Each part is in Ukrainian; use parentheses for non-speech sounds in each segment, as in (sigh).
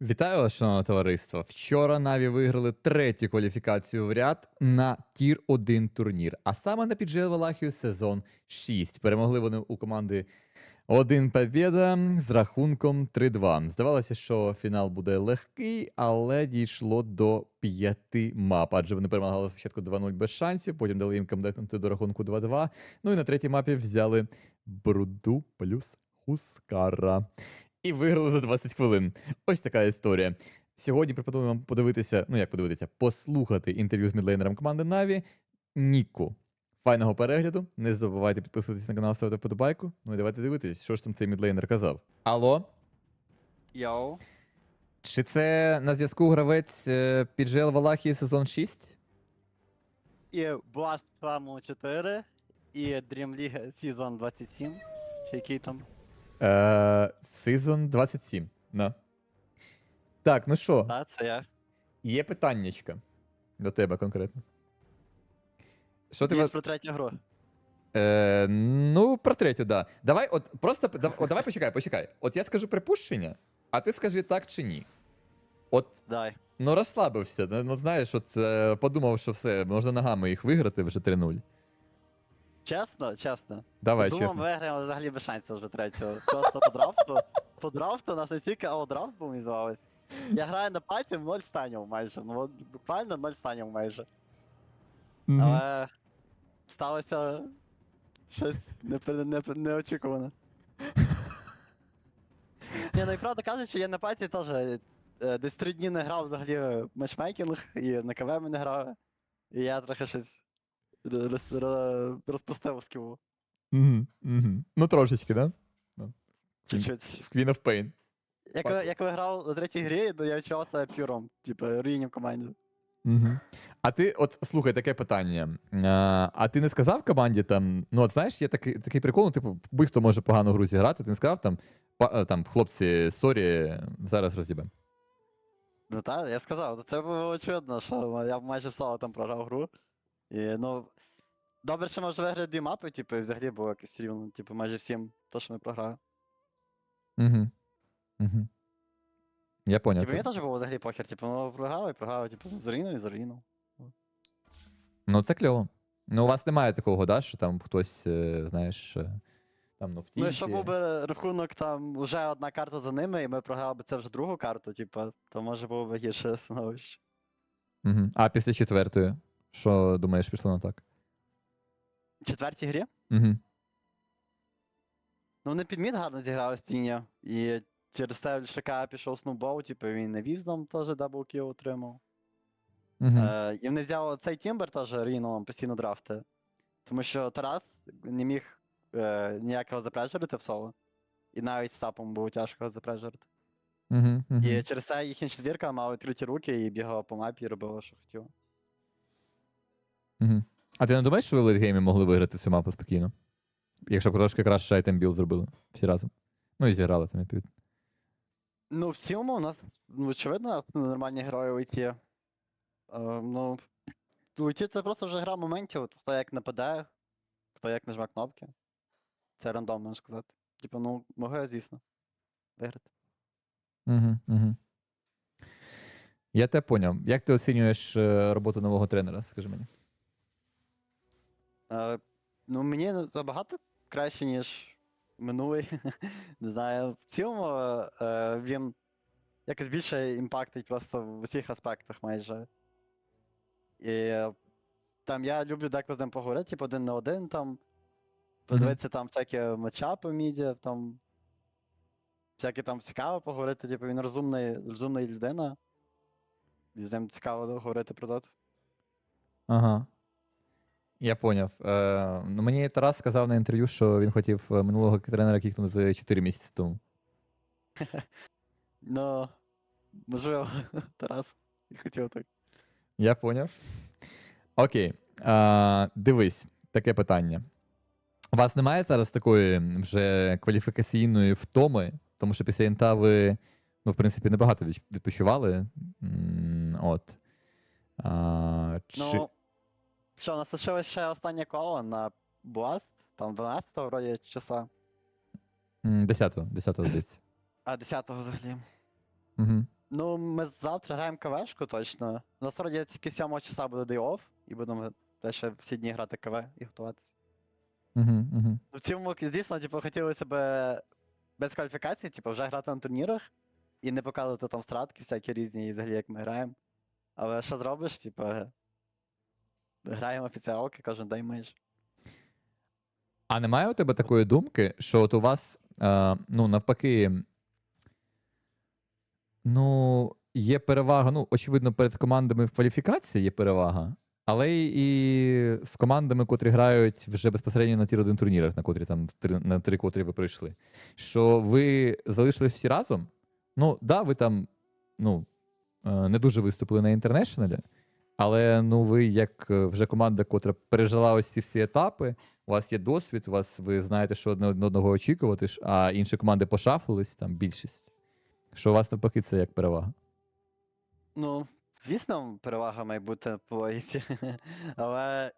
Вітаю вас, шановне товариство. Вчора Наві виграли третю кваліфікацію в ряд на тір 1 турнір, а саме на піджел Валахію сезон 6. Перемогли вони у команди один побєда з рахунком 3-2. Здавалося, що фінал буде легкий, але дійшло до п'яти мап. Адже вони перемагали спочатку 2-0 без шансів, потім дали їм камдекнути до рахунку 2-2. Ну і на третій мапі взяли Бруду плюс Хускара. І виграли за 20 хвилин. Ось така історія. Сьогодні пропоную вам подивитися, ну як подивитися, послухати інтерв'ю з мідлейнером команди Наві Ніку. Файного перегляду. Не забувайте підписуватися на канал, ставити вподобайку. Ну і давайте дивитись, що ж там цей мідлейнер казав. Алло? Йоу. Чи це на зв'язку гравець е, піджел Валахії сезон 6? І Blast Formula 4, і Dream League Season 27. Чи який там? Е, сезон 27. На. Так, ну що, Так, це я. є питаннячка до тебе конкретно. Що ти про третю гру. Е, ну, про третю, да. Давай, от просто от, давай почекай, почекай. От я скажу припущення, а ти скажи так чи ні. От, Дай. ну розслабився. Ну, ну знаєш, от е, подумав, що все, можна ногами їх виграти вже 3-0. Чесно, чесно. Давай, Думав, чесно. виграємо взагалі без шансів вже третього. Просто по драфту. По драфту у нас не тільки аудрафт був називалось. Я граю на паті в 0 станів майже. Ну от буквально 0 станів майже. Мгм. Але сталося щось непе- непе- неочікуване. Ні, ну і правда кажучи, я на паті теж е, десь три дні не грав взагалі в матчмейкінг і на КВ ми не грали. І я трохи щось роз, роз, розпустив сківу. Мгм, мгм. Ну, трошечки, да? Чуть-чуть. В Queen of Pain. Як, ви- як ви грав на третій грі, то я відчував себе пюром, типу, руїнів команді. Угу. А ти, от слухай, таке питання. А, а ти не сказав команді там, ну от знаєш, є такий, такий прикол, ну, типу, будь-хто може погано гру зіграти, ти не сказав там, е, там хлопці, сорі, зараз розібемо. Ну так, я сказав, це було очевидно, що я майже в там програв гру. І ну. Добре, що може виграти дві мапи, типу, і взагалі було якось рівно, типу, майже всім, то, що ми програли. Угу. Угу. Я поняв. Типу, мені теж було взагалі похер, типу, ну програли, програли, типу, з Оріною і з Оріною. Ну, це кльово. Ну, у вас немає такого, да, що там хтось, е, знаєш, е, там, ну, в Ну, якщо був би рахунок там вже одна карта за ними, і ми програли б це вже другу карту, типу, то може було б гірше (laughs) становище. Угу. А після четвертої, що думаєш, пішло не так? Четвертій грі? Угу. Ну, вони під мід гарно зіграли з. І через те ШК пішов Сноубол, типу він на віздом теж даблкіл отримав. Угу. Е, і вони взяли цей Тімбер теж рінулом постійно драфти. Тому що Тарас не міг е, ніякого запрежерити в соло. І навіть з сапом було тяжко його запрежерити. Угу. Угу. І через це їхня четвірка мала відкриті руки і бігала по мапі і робила, що хотіла. Угу. А ти не думаєш, що ви в лейтгеймі могли виграти цю мапу спокійно? Якщо б трошки краще айтем білд зробили всі разом. Ну і зіграли там відповідно. Ну, в цілому у нас, ну, очевидно, нормальні герої у ІТ. Е, ну, у ІТ це просто вже гра моментів, хто як нападає, хто як нажме кнопки. Це рандом, можна сказати. Типу, ну, могли, звісно, виграти. Угу. Угу. Я тебе поняв. Як ти оцінюєш е, роботу нового тренера, скажи мені? Е, ну, мені набагато краще, ніж минулий. (laughs) Не знаю. В цілому е, він якось більше імпактить просто в усіх аспектах майже. І там я люблю деколи з ним поговорити, типу один на один там. Подивитися там всякі матчапи міді, там. Всяке там цікаво поговорити, типу він розумний, розумна людина. І з ним цікаво говорити про дот. Ага. Я поняв. Е, ну, мені Тарас сказав на інтерв'ю, що він хотів е, минулого тренера кікнути 4 місяці тому. (laughs) Ну, можливо, (laughs) Тарас і хотів так. Я поняв. Окей. А, дивись, таке питання. У вас немає зараз такої вже кваліфікаційної втоми, тому що після інта ви, ну, в принципі, небагато відпочивали. М, От. А, чи... Ну, що, у нас лишилось ще останнє коло на Blast, там 12-го вроді часа, М, 10-го, 10-го, здається. а 10-го взагалі. Угу. Ну, ми завтра граємо КВшку точно. Насправді тільки 7 часа буде off, і будемо те ще всі дні грати КВ і готуватися. Угу, угу. Ну, В цьому, дійсно, типу, хотілося б без кваліфікації, типу, вже грати на турнірах і не показувати там стратки всякі різні, і взагалі як ми граємо. Але що зробиш, типу, граємо офіціалки кожен день майже. А немає у тебе такої думки, що от у вас, е, ну, навпаки, ну, є перевага, ну, очевидно, перед командами в кваліфікації є перевага, але і з командами, котрі грають вже безпосередньо на тір 1 турнірах, на котрі там на три котрі ви пройшли. Що ви залишились всі разом? Ну, да, ви там, ну, е, не дуже виступили на інтернешналі, але ну, ви як е, вже команда, котра пережила ось ці всі етапи, у вас є досвід, у вас ви знаєте, що одне одного очікувати, а інші команди пошафлились, там більшість. Що у вас навпаки це як перевага. Ну, звісно, перевага має бути по логіці. (laughs) Але,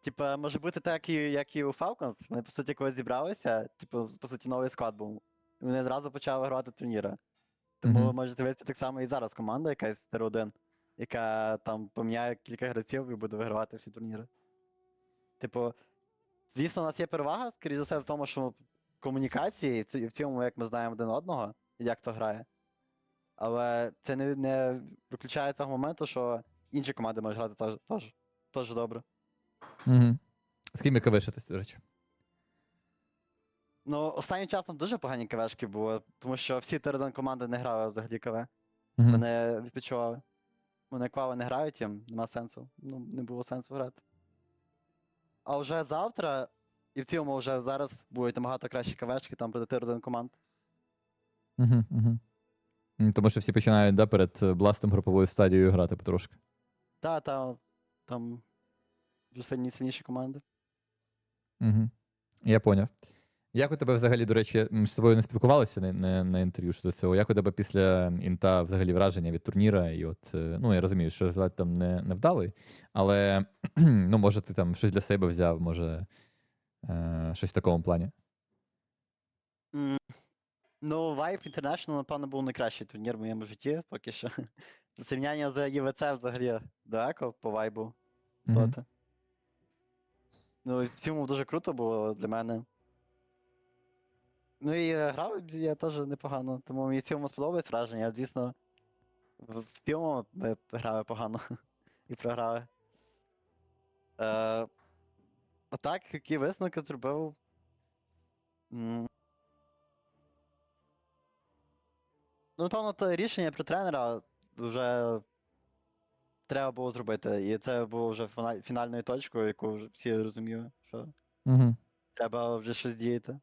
типа, може бути так, як і у Falcons. Вони, по суті, коли зібралися, типу, по суті, новий склад був. Вони одразу почали грати турніри. Тому Мгм. можете вийти так само і зараз команда, якась Тер-1, яка там поміняє кілька гравців і буде вигравати всі турніри. Типу, звісно, у нас є перевага, скоріше за все, в тому, що комунікації, і в цьому, як ми знаємо один одного, як то грає. Але це не, не виключає того моменту, що інші команди можуть грати теж, теж, теж добре. Угу. З ким яка вишитись, до речі? Ну, останнім часом дуже погані КВшки було, тому що всі Тер-1 команди не грали взагалі КВ. Угу. Вони відпочивали. Вони квали не грають їм, нема сенсу. Ну, не було сенсу грати. А вже завтра, і в цілому вже зараз будуть набагато кращі КВшки, там буде Тир-1 команд. Угу, угу. Тому що всі починають да, перед е, бластом груповою стадією грати потрошки. Та, та, там вже сильні сильніші команди. Угу. Я поняв. Як у тебе взагалі, до речі, ми з тобою не спілкувалися на, на, на інтерв'ю щодо цього. Як у тебе після інта взагалі враження від турніра? І от, е, ну, я розумію, що результат там не, не вдалий, але (clears throat) ну, може, ти там щось для себе взяв, може, е, щось в такому плані. М, Ну, Vibe International, напевно, був найкращий турнір в моєму житті, поки що. (laughs) Порівняння з ЄВЦ взагалі далеко по вайбу. Мгм. Доти. Ну, в цілому дуже круто було для мене. Ну і е, грав я теж непогано, тому мені в цілому сподобалось враження. Звісно, в, в цілому ми грали погано (laughs) і програли. Е, отак, які висновки зробив. М. Ну, напевно, те рішення про тренера вже треба було зробити. І це було вже фіна- фінальною точкою, яку вже всі розуміли, що Угу. треба вже щось діяти.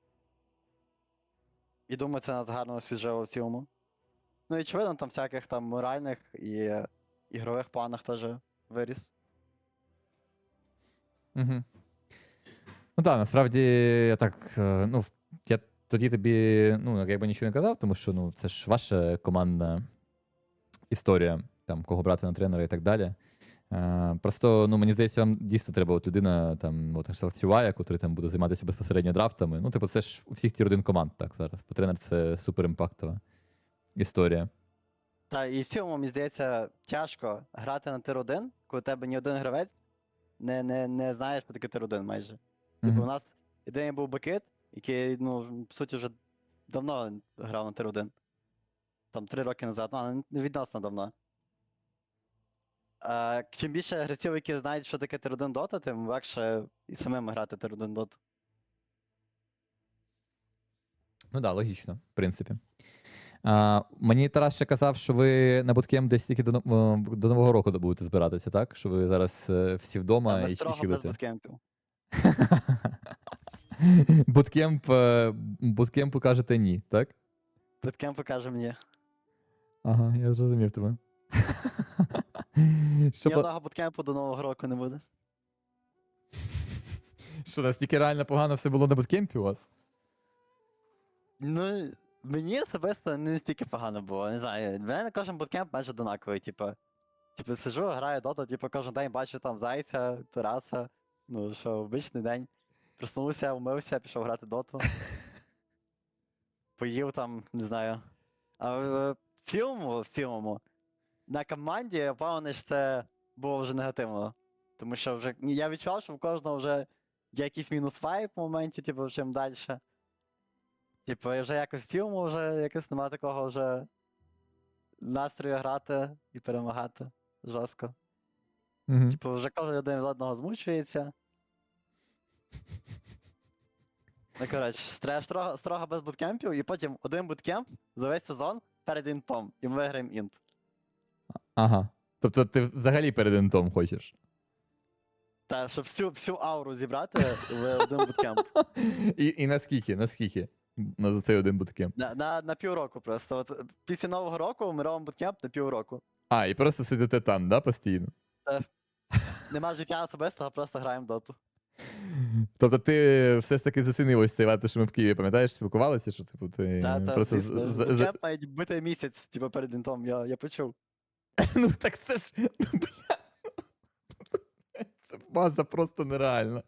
І думаю, це нас гарно освіжило в цілому. Ну і очевидно, там всяких там моральних і ігрових планах теж виріс. Угу. Ну так, насправді я так. е, Ну, я тоді тобі ну, якби нічого не казав, тому що ну, це ж ваша командна історія, там, кого брати на тренера і так далі. Е, просто, ну, мені здається, вам дійсно треба от людина, там, от Сюа, який там буде займатися безпосередньо драфтами. Ну, типу, це ж у всіх тір один команд так зараз. Бо тренер це супер імпактова історія. Та і в цілому, мені здається, тяжко грати на тир-1, коли у тебе ні один гравець не, не, не знає, що таке тир-1 майже. Типу, у нас єдиний був Бакит, який, ну, по суті, вже давно грав на тир-1. Там три роки назад, ну, але не відносно давно. А, чим більше гравців, які знають, що таке тир-1 дота, тим легше і самим грати тир-1 доту. Ну так, да, логічно, в принципі. А, мені Тарас ще казав, що ви на буткем десь тільки до, е, до Нового року будете збиратися, так? Що ви зараз е, всі вдома Та і, чилите. Буткемп, (laughs) буткемпу кажете ні, так? Буткемп покаже мені. Ага, я зрозумів тебе. (laughs) Що, Ні пла- одного буткемпу до Нового року не буде. (laughs) що настільки реально погано все було на буткемпі у вас? Ну, мені особисто не настільки погано було, не знаю. В мене кожен буткемп майже однаковий, типу. Типу, сижу, граю дота, типу, кожен день бачу там зайця, Тараса. Ну, що, обичний день. Проснувся, умився, пішов грати доту. (laughs) Поїв там, не знаю. А в цілому, в цілому, на команді що це було вже негативно. Тому що вже я відчував, що в кожного вже є якийсь мінус вайп в моменті, типу, чим далі. Типу, і вже якось в цілому вже якось немає такого вже настрою грати і перемагати жорстко. Угу. Типу, вже кожен один з одного змучується. Ну, коротше, треба строго, строго без буткемпів, і потім один буткемп за весь сезон перед інтом, і ми виграємо інт. Ага. Тобто ти взагалі перед інтом хочеш. Та, щоб всю, всю ауру зібрати в один буткемп. (laughs) І, і наскільки? Наскільки? На цей один буткемп. На, на, на півроку просто. От, е, після Нового року ми робимо буткемп на півроку. А, і просто сидите там, да, постійно? Нема життя особистого, просто граємо доту. Тобто ти все ж таки зацінив ось цей варто, що ми в Києві, пам'ятаєш, спілкувалися, що типу ти Та, та, просто з- з- з- буткемп має бути місяць, типу, перед інтом, я, я почув. (laughs) Ну так це ж. ну, бля. Це база просто нереальна.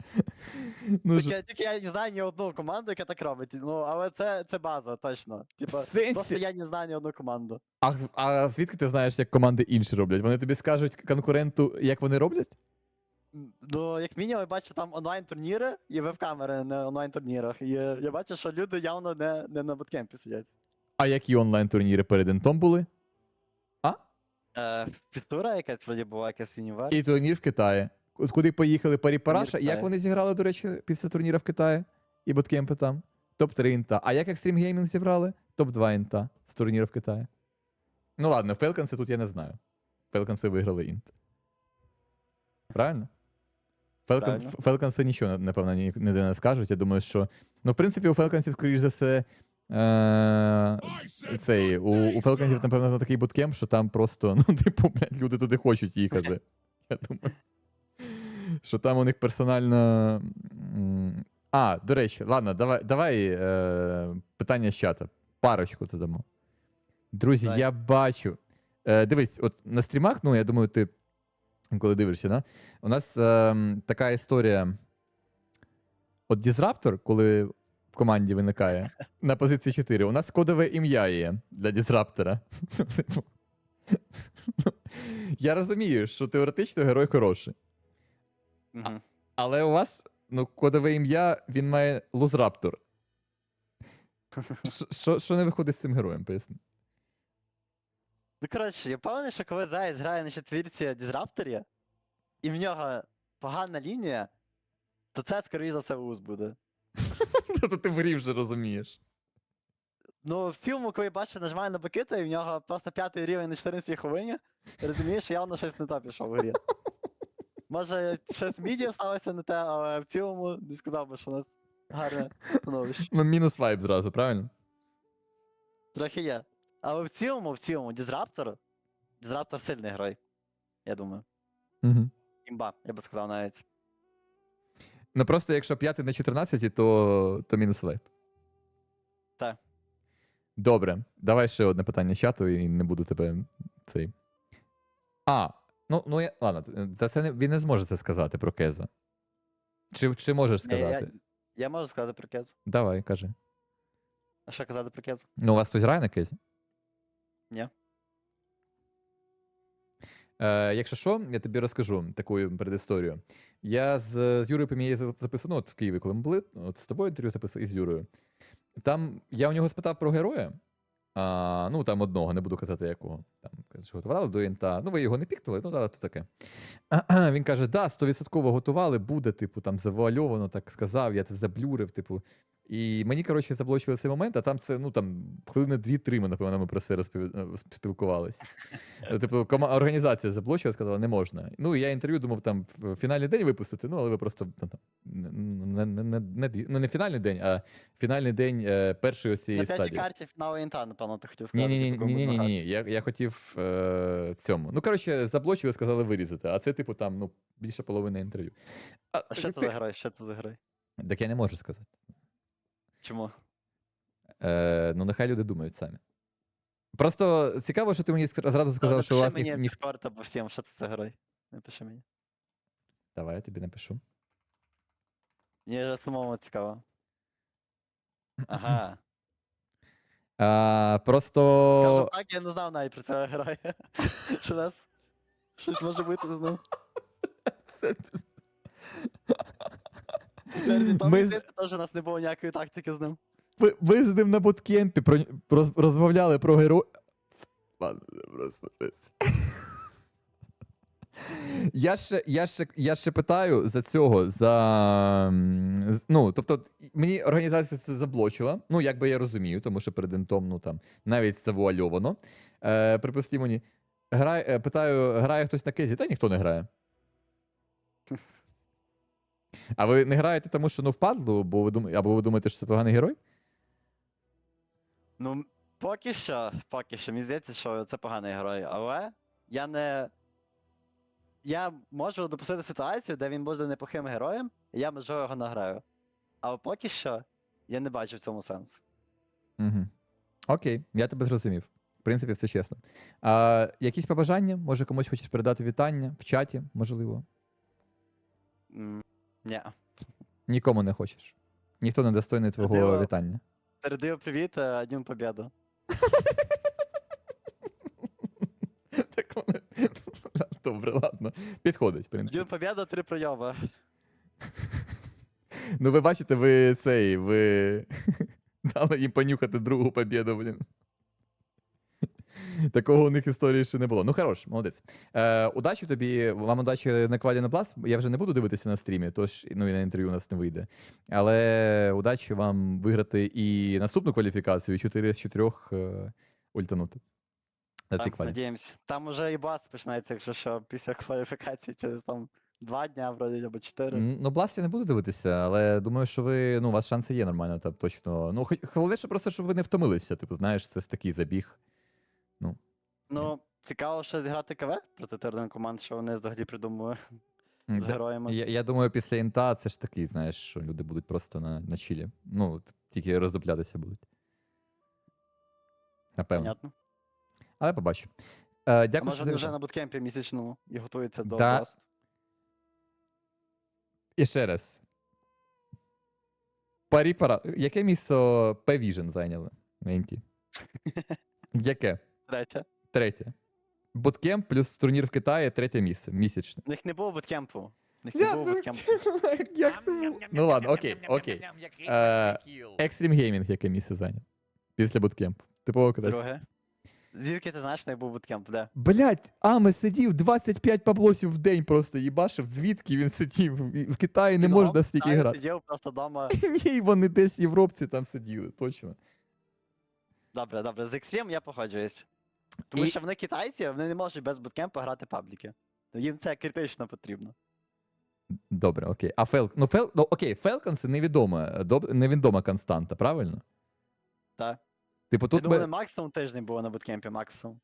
Ну, Так ж, я, тільки я не знаю ні одну команду, яка так робить. Ну, але це, це база, точно. Типа, сенсі? просто я не знаю ні одну команду. а, а звідки ти знаєш, як команди інші роблять? Вони тобі скажуть конкуренту, як вони роблять? Ну, як мінімум, я бачу там онлайн-турніри і веб-камери на онлайн-турнірах. І я бачу, що люди явно не, не на буткемпі сидять. А які онлайн-турніри перед інтом були? Е, фізкультура якась вроді була якась універ. І турнір в Китаї. От Куди поїхали Парі Параша? в Як Китаї. вони зіграли, до речі, після турніра в Китаї? І буткемпи там? Топ-3 інта. А як Extreme Gaming зіграли? Топ-2 інта з турніру в Китаї. Ну ладно, Фелконси тут я не знаю. Фелконси виграли інт. Правильно? Фелкон, Правильно. Фелконси нічого, напевно, ні- ніде не скажуть. Я думаю, що. Ну, в принципі, у Фелконсів, скоріш за все. Е- цей, у, у Фелконсів, напевно, такий буткемп, що там просто, ну, (laughs) типу, блядь, люди туди хочуть їхати. Я думаю. Що там у них персонально. А, до речі, ладно, давай, давай е, питання з чата. Парочку задамо. Друзі, Давай. я бачу. Е, дивись, от на стрімах, ну, я думаю, ти коли дивишся, да? у нас е, така історія. От Disruptor, коли команді виникає на позиції 4, у нас кодове ім'я є для Disruptor. Типу, Я розумію, що теоретично герой хороший. Мгм. Але у вас ну, кодове ім'я він має Лузраптор. Що- не виходить з цим героєм, поясни. Ну, коротше, я певний, що коли Заяць грає на четвірці Дізрапторі, і в нього погана лінія, то це, скоріш за все, уз буде. (laughs) Тобто ти в грі вже розумієш. Ну, в цілому, коли бачу, нажимаю на Бакита, і в нього просто п'ятий рівень на 14 хвилині, розумієш, що явно щось не то пішов в грі. Може, щось міді сталося не те, але в цілому не сказав би, що у нас гарне становище. Ну, мінус вайб зразу, правильно? Трохи є. Але в цілому, в цілому, Дізраптор, Дізраптор сильний герой. Я думаю. Угу. Імба, я би сказав навіть. Ну просто якщо 5 на 14, то, то мінус вайб. Так. Добре, давай ще одне питання чату і не буду тебе цей. А, ну, ну я. Ладно, за це не, він не зможе це сказати про Кеза. Чи, чи можеш Ні, я- сказати? Я можу сказати про Кезу. Давай, кажи. А що казати про Кезу? Ну, у вас хтось грає на Кезі? Ні. Е, якщо що, я тобі розкажу таку передісторію. Я з, з Юрою Пемією записував, ну, от в Києві, коли ми були, от з тобою інтерв'ю записував і з Юрою. Там я у нього спитав про героя. А, ну, там одного, не буду казати якого. Там каже, готували до інта. Ну, ви його не пікнули, ну, да, то таке. (clears throat) Він каже: да, 100% готували, буде, типу, там завуальовано, так сказав, я це заблюрив, типу. І мені, коротше, заблочили цей момент, а там це, ну там, хвилини дві-три, ми, напевно, ми про це розпів... спілкувалися. Типу, кома... організація заблочила, сказала, не можна. Ну, і я інтерв'ю думав, там в фінальний день випустити, ну, але ви просто ну, там, не, не, не, не, ну, не фінальний день, а фінальний день е, першої ось цієї На п'ятій стадії. карті фіналу інта, напевно, ти хотів сказати. ні, ні, ні, ні, ні, ні. Я, я хотів е, цьому. Ну, коротше, заблочили, сказали вирізати, а це, типу, там, ну, більше половини інтерв'ю. А що це за герой? Що це за герой? Так я не можу сказати. Чому? Е, ну, нехай люди думають самі. Просто цікаво, що ти мені зразу сказав, що у вас мені ні... Discord або всім, що це за герой. Напиши мені. Давай, я тобі напишу. Мені вже самому цікаво. Ага. (clears throat) А, просто. так, я не знав навіть про цього героя. (laughs) Що нас щось може бути (laughs) з ним. Це- Ми... Ми з- теж у нас не було ніякої тактики з ним. Ви, ви з ним на буткемпі про, роз, розмовляли про героя. Ладно, просто жесть. Я ще, я, ще, я ще питаю за цього, за. м, з- Ну, тобто, мені організація це заблочила. Ну, як би я розумію, тому що перед інтом, ну там, навіть завуальовано. Е, припустимо, мені. Е, питаю, грає хтось на кезі? Та ніхто не грає. А ви не граєте, тому що ну впадло, бо ви думаєте, або ви думаєте, що це поганий герой? Ну, поки що, поки що, мені здається, що це поганий герой, але я не. Я можу допустити ситуацію, де він буде неплохим героєм, і я можливо його награю. Але поки що я не бачу в цьому сенсу. Угу. Окей, я тебе зрозумів. В принципі, все чесно. А, якісь побажання? Може, комусь хочеш передати вітання в чаті, можливо. М, Ні. Нікому не хочеш. Ніхто не достойний твого Можливо. вітання. Передаю привіт, е, одним побіду. (laughs) так вони... (laughs) Добре, ладно. Підходить, в принципі. Один побіда, три прийоми. Ну, ви бачите, ви цей, ви (laughs) дали їм понюхати другу побіду, блін. Такого у них історії ще не було. Ну, хорош, молодець. Е, удачі тобі, вам удачі на кваді на бласт. Я вже не буду дивитися на стрімі, тож ну, і на інтерв'ю у нас не вийде. Але удачі вам виграти і наступну кваліфікацію, 4 з 4 е, ультанути. На цій Так, квалі. надіємось. Там уже і бас починається, якщо що, після кваліфікації через там два дня, вроді, або чотири. М, Ну, Blast я не буду дивитися, але думаю, що ви, ну, у вас шанси є нормально, там точно. Ну, хоч- головне, що просто, щоб ви не втомилися. Типу, знаєш, це ж такий забіг. Ну, цікаво ще зіграти КВ проти тирних команд, що вони взагалі придумали з да- героями. Я, я думаю, після інта це ж такий, знаєш, що люди будуть просто на, на чілі. Ну, от тільки роздуплятися будуть. Напевно. Понятно. Але побачу. Е, А дякую, може що вже завітав. на буткемпі місячному і готуються до Да. Blast? І ще раз. Парі пара. Яке місце P-Vision зайняли на інті? (laughs) Яке? Третє. Третє. Буткемп плюс турнір в Китаї третє місце. Місячне. В них не було буткемпу. В них не Я, було ну, буткемпу. як ти? Ну ладно, окей, окей. Е, Extreme Gaming яке місце зайняв? Після буткемпу. Типово кудись. Друге. Звідки ти знаєш, в них був буткемп? Де? Блять, Аме сидів 25 баблосів в день просто їбашив, звідки він сидів. В Китаї не можна стільки грати. Сидів просто вдома. (laughs) Ні, вони десь європці там сиділи, точно. Добре, добре. З Extreme я погоджуюсь. Тому І- що вони китайці, вони не можуть без буткемпу грати пабліки. Їм це критично потрібно. Добре, окей. А Фел... Ну, Фел... ну окей, Falcon це невідома, доб... невідома константа, правильно? Так. Типу Я тут думаю, би... максимум тиждень було на буткемпі, максимум.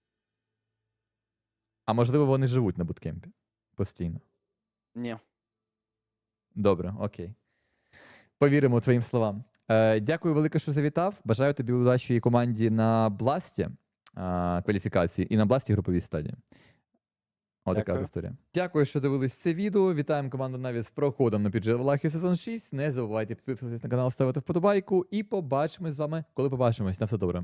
А можливо, вони живуть на буткемпі постійно. Ні. Добре, окей. Повіримо твоїм словам. Е, дякую велике, що завітав. Бажаю тобі удачі команді на Бласті кваліфікації і на Бласті груповій стадії. Ось така історія. Дякую, що дивились це відео. Вітаємо команду Наві з проходом на піджел сезон 6. Не забувайте підписуватись на канал, ставити вподобайку. І побачимось з вами, коли побачимось. На все добре.